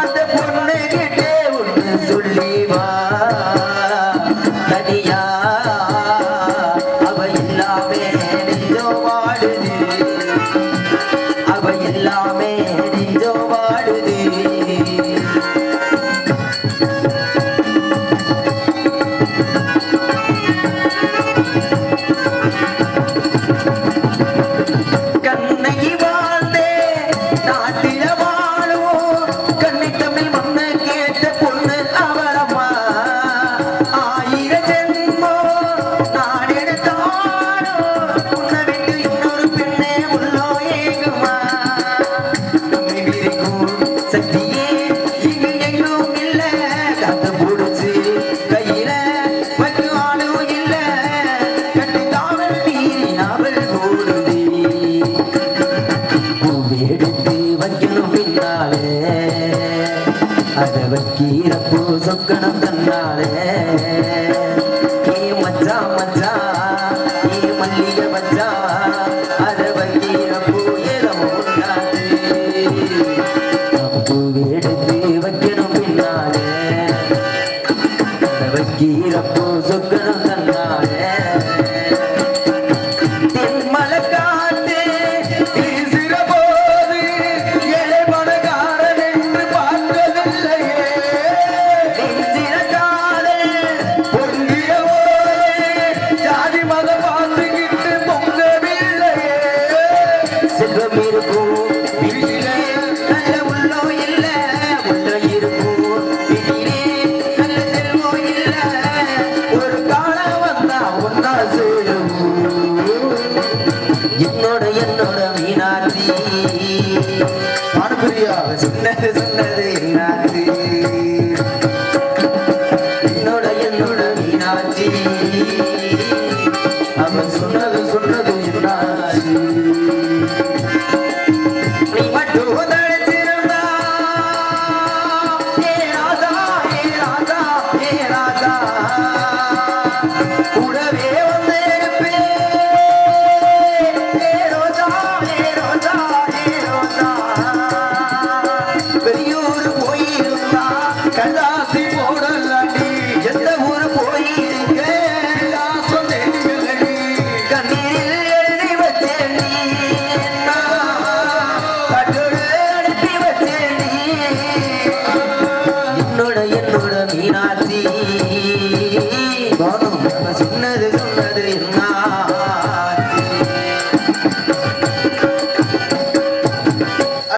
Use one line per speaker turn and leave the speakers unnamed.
அந்த சபை எல்லாமே நெஞ்சோமாடுது பொண்ணு அவரம்மா. ஆயிர ஜென்மோ நாடு சக்தியே இங்கு எங்கும் இல்ல. கத்த புடிச்சு கையில பத்து அதை வைக்கிற சொக்கணம் தன்னாலே ذكرك النار கூடவே